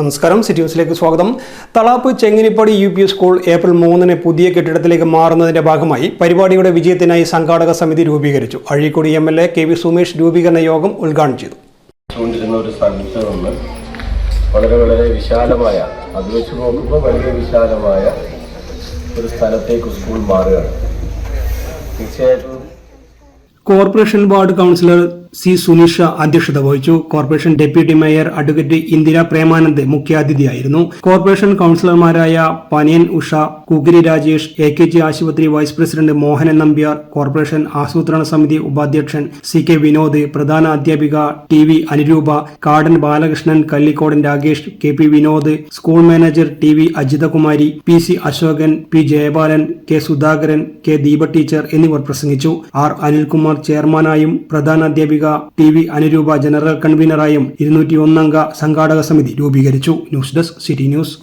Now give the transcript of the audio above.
നമസ്കാരം. സിറ്റി ന്യൂസിലേക്ക് സ്വാഗതം. Thalap Chenginippadi U P school April മൂന്നിന് പുതിയ കെട്ടിടത്തിലേക്ക് മാറുന്നതിന്റെ ഭാഗമായി പരിപാടിയുടെ വിജയത്തിനായി സംഘാടക സമിതി രൂപീകരിച്ചു. Azhikode M L A K V Sumesh രൂപീകരണ യോഗം ഉദ്ഘാടനം ചെയ്തു. ഒരു സ്ഥലത്ത് നിന്ന് വളരെ വളരെ വിശാലമായ അത് വെച്ച് നോക്കുമ്പോൾ വളരെ വിശാലമായ ഒരു സ്ഥലത്തേക്ക് സ്കൂൾ മാറുകയാണ്. തീർച്ചയായിട്ടും corporation ward councillor C Sunisha അധ്യക്ഷത വഹിച്ചു. Corporation deputy mayor advocate Indira Premanand മുഖ്യാതിഥിയായിരുന്നു. Corporation കൌൺസിലർമാരായ Paniyan Usha Kugiri Rajesh A K G ആശുപത്രി vice president Mohanan Nambiar corporation ആസൂത്രണ സമിതി ഉപാധ്യക്ഷൻ സി കെ വിനോദ് പ്രധാന അധ്യാപിക T V Anuroopa Kadan Balakrishnan Kallikodan Rakesh K P Vinod school manager T V Ajithakumari P C Ashokan P Jayabalan K Sudhakaran K Deepa teacher എന്നിവർ പ്രസംഗിച്ചു. R Anilkumar ചെയർമാനായും പ്രധാന അധ്യാപിക ടി വി അനുരൂപ ജനറൽ കൺവീനറായും ഇരുന്നൂറ്റി ഒന്നംഗ സംഘാടക സമിതി രൂപീകരിച്ചു. News desk city news.